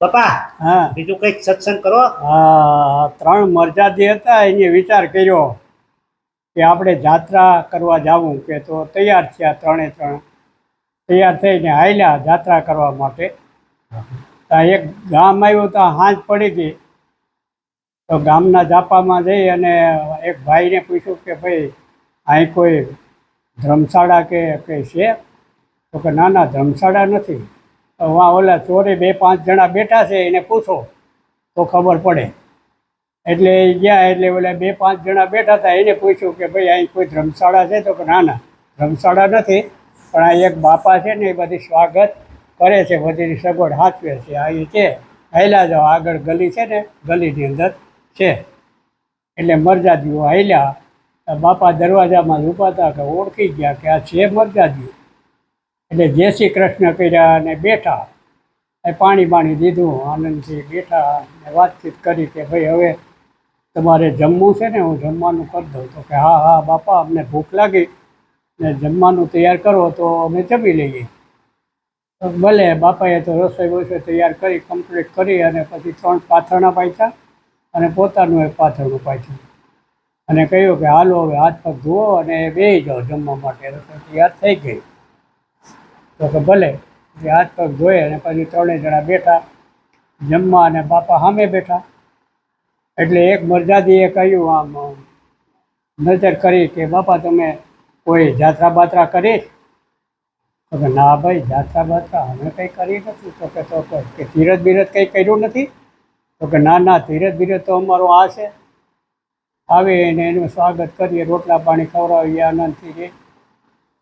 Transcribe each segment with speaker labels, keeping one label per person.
Speaker 1: પપ્પા
Speaker 2: હા.
Speaker 1: બીજું કંઈક સત્સંગ કરો?
Speaker 2: આ ત્રણ મરજાદી હતા એને વિચાર કર્યો કે આપણે જાત્રા કરવા જાવું કે તો તૈયાર થયા ત્રણે ત્રણ. તૈયાર થઈને હાલ્યા જાત્રા કરવા માટે. ત્યાં એક ગામ આવ્યું ત્યાં હાંજ પડી ગઈ. તો ગામના જાપામાં જઈ અને એક ભાઈને પૂછ્યું કે ભાઈ અહીં કોઈ ધર્મશાળા કે કંઈ છે? તો કે ના ના ધર્મશાળા નથી. વાં ઓલા ચોરે બે પાંચ જણા બેઠા છે, એને પૂછો, તો ખબર પડે. એટલે ગયા, એટલે ઓલા બે પાંચ જણા બેઠા હતા, એને પૂછ્યું કે ભાઈ, અહીં કોઈ ધર્મશાળા છે? તો કે ના ના, ધર્મશાળા નથી, પણ આ એક બાપા છે ને, એ બધી સ્વાગત કરે છે બધી સગવડ હાચવે છે. આ એ છે હાલ્યા જાઓ, આગળ ગલી છે ને, ગલીની અંદર છે. એટલે મરજાદીઓ હાલ્યા, બાપા દરવાજામાં ઊભા હતા, કે ઓળખી ગયા કે આ છે મરજાદીઓ. એટલે જય શ્રી કૃષ્ણ કર્યા અને બેઠા. એ પાણી બાણી દીધું, આનંદથી બેઠા અને વાતચીત કરી કે ભાઈ હવે તમારે જમવું છે ને, હું જમવાનું કરી દઉં. તો કે હા હા, બાપા, અમને ભૂખ લાગી. ને જમવાનું તૈયાર કરો તો અમે જમી લઈએ. તો ભલે બાપાએ તો રસોઈ વસોઈ તૈયાર કરી કમ્પ્લીટ કરી અને પછી ત્રણ પાથરણા પાથ્યા અને પોતાનું એક પાથરણું પાથ્યું અને કહ્યું કે હાલો હવે હાથ પગ ધુઓ અને બેસી જાઓ જમવા માટે. રસોઈ તૈયાર થઈ ગઈ. તો કે ભલે, એ હાથ પગ ધોઈ અને પછી ત્રણેય જણા બેઠા, જમવા અને બાપા સામે બેઠા. એટલે એક મરજાદીએ કહ્યું આમ, નજર કરી કે, બાપા, તમે કોઈ જાત્રા બાત્રા કરી? તો કે, ના ભાઈ જાત્રા બાત્રા અમે કંઈ કરી નથી. તો કે તો કે ધીરજ બીરજ કંઈ કર્યું નથી? તો કે, ના ના, ધીરજ બીરજ તો અમારો આ છે. આવે અને એનું સ્વાગત કરીએ, રોટલા પાણી ખવડાવીએ, આનંદથી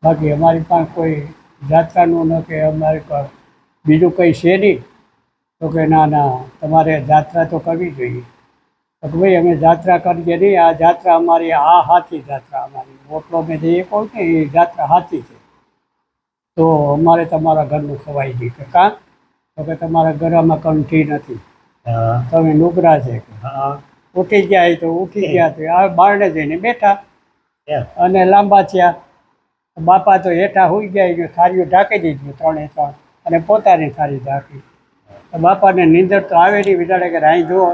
Speaker 2: બાકી અમારી પાસે કોઈ જાત્રાનું ન કે અમારે બીજું કંઈ છે નહીં તો કે ના ના તમારે જાત્રા તો કરવી જોઈએ. તો કે ભાઈ અમે જાત્રા કરીએ નહીં આ જાત્રા અમારી આ હાથી જાત્રા અમારી. ઓટલો મેં જે કહું ને એ જાત્રા હાથી છે. તો અમારે તમારા ઘરનું ખવાઈ ગયું કે કાં? તો કે તમારા ઘરમાં કંઠી નથી. તમે નુગરા છે. ઉઠી ગયા તો ઉઠી ગયા તો આ બારણે જઈને બેઠા. અને લાંબા થયા. બાપા તો હેઠા હોઈ ગયા એને થારીઓ ઢાંકી દીધી ત્રણે ત્રણ. અને પોતાની થારી ઢાંકી. તો બાપાને નીંદર તો આવે નહીં વિચારે કે રાઈ જુઓ.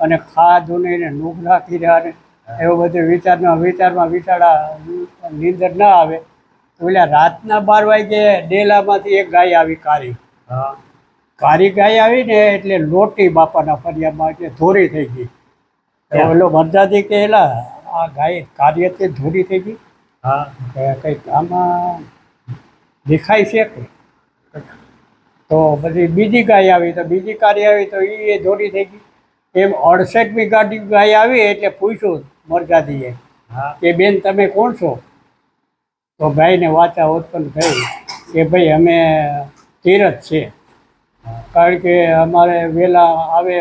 Speaker 2: અને ખાધું ને એને નાખી રહ્યા ને બધો બધું વિચારમાં વિચારમાં વિચારા નીંદર ના આવે. તો ઓલા રાતના બાર વાગે ડેલામાંથી એક ગાય આવી કારી.
Speaker 1: હા.
Speaker 2: કારી ગાય આવી ને એટલે લોટી બાપાના ફરિયામાં એટલે ધોરી થઈ ગઈ. ઓલો મરદાદી કહેલા આ ગાય કાર્યથી ધોરી થઈ ગઈ.
Speaker 1: હા
Speaker 2: કંઈક આમાં દેખાય છે કે? તો પછી બીજી ગાય આવી તો બીજી કારી આવી તો એ જોડી થઈ ગઈ. એમ અડસઠમી ગાડી ગાય આવી એટલે પૂછ્યું મરજાદીએ
Speaker 1: હા.
Speaker 2: કે બેન તમે કોણ છો? તો ભાઈને વાચા ઉત્પન્ન થઈ કે ભાઈ અમે તીરથ છે. કારણ કે અમારે વહેલા આવે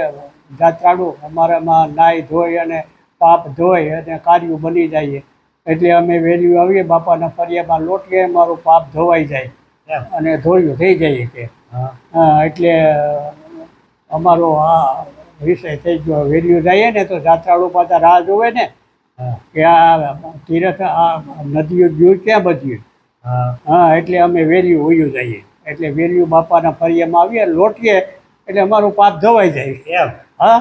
Speaker 2: જાત્રાળુ અમારામાં નાહી ધોઈ અને પાપ ધોઈ અને કાર્યું બની જઈએ એટલે અમે વહેલું આવીએ બાપાના ફરિયામાં લોટીએ અમારું પાપ ધોવાઈ જાય અને ધોયું થઈ જાય કે.
Speaker 1: હા.
Speaker 2: એટલે અમારો આ વિષય થઈ ગયો. વેલ્યુ જઈએ ને તો જાત્રાળુ પાછા રાહ જોવે ને કે આ તીરથ આ નદીઓ ગયું ક્યાં બધ્યું?
Speaker 1: હા.
Speaker 2: હા એટલે અમે વેલ્યુ ઉયું જઈએ. એટલે વેલ્યુ બાપાના ફરિયામાં આવીએ લોટીએ એટલે અમારું પાપ ધોવાઈ જાય.
Speaker 1: એમ.
Speaker 2: હા?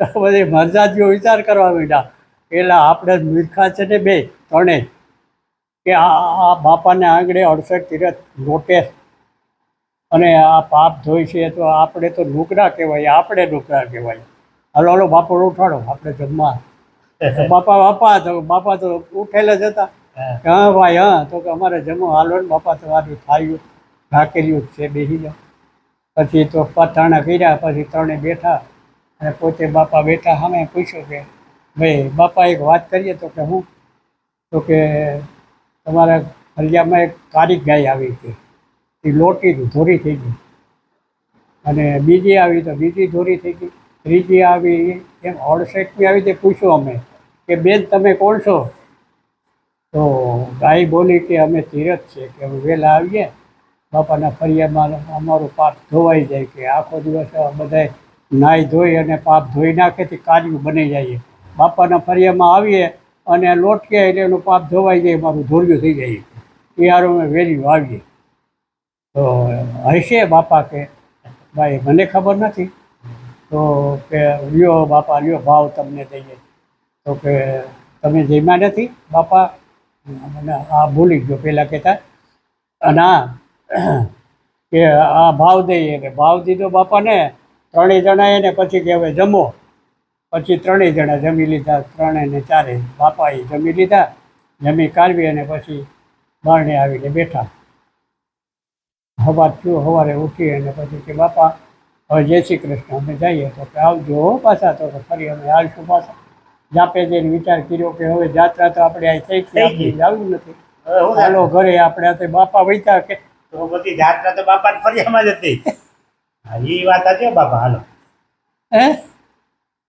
Speaker 2: બધી મરજાદીઓ વિચાર કરવા માંડ્યા. પેલા આપણે મીરખા છે ને બે ત્રણે કે આ બાપાને આંગળે અડસઠ તીરથ લોટે અને આ પાપ ધોઈ છે તો આપણે તો નુકરા કહેવાય આપણે નુકરા કહેવાય. હલો હલો બાપો ઉઠાડો આપણે જમવા. તો બાપા બાપા તો બાપા તો ઉઠેલા જ હતા.
Speaker 1: હા.
Speaker 2: ભાઈ હા તો કે અમારે જમો હાલો ને બાપા તમારું થાયું. ઢાકેલું જ છે બેસી જાઓ પછી તો પથાણા કર્યા પછી ત્રણે બેઠા. અને પોતે બાપા બેઠા સામે પૂછ્યું કે ભાઈ, બાપા એક વાત કરીએ તો કે હું, તો કે તમારા ફળિયામાં એક કારીક ગાય આવી છે એ લોટી ધોરી થઈ ગઈ. અને બીજી આવી તો બીજી ધોરી થઈ ગઈ. ત્રીજી આવી, એમ અડસઠમી આવી તે પૂછ્યું અમે કે, બેન, તમે કોણ છો? તો ગાય બોલી કે, અમે તીરથ છે કે અમે વહેલા આવીએ. બાપાના ફરિયામાં અમારું પાપ ધોવાઈ જાય કે આખો દિવસ બધાય નાહી ધોઈ અને પાપ ધોઈ નાખે તે કાર્યું બની જાય. બાપાના ફરિયામાં આવીએ અને લોટકે એટલે એનું પાપ ધોવાઈ જાય, મારું ધોર્યું થઈ જાય. એ હારું અમે વહેલી આવીએ તો હશે બાપા કે, ભાઈ, મને ખબર નથી. તો કે, લ્યો બાપા, લ્યો ભાવ તમને દઈએ. તો કે, તમે જમ્યા નથી બાપા? મને આ ભૂલી ગયો પહેલાં કહેતા અને આ કે આ ભાવ દઈએ. કે ભાવ દીધો બાપાને, ત્રણેય જણાએ ને પછી કે હવે જમો. પછી ત્રણેય જણા જમી લીધા ત્રણે ને ચારે બાપાએ જમી લીધા જમી કાઢવી અને પછી બારણે આવીને બેઠા. હવા થયું સવારે ઉઠી અને પછી કે બાપા હવે જય શ્રી કૃષ્ણ અમે જઈએ. તો કે આવજો પાછા. તો ફરી અમે આવીશું પાછા. જાપે જઈને વિચાર કર્યો કે હવે જાત્રા તો આપણે અહીં થઈ ગઈ આપણે જવું નથી. હાલો ઘરે આપણે આ બાપા વૈતા કે
Speaker 1: તો બધી જાત્રા તો બાપા ફરિયામાં જ હતી. એ વાત હતી બાપા હાલો.
Speaker 2: હે?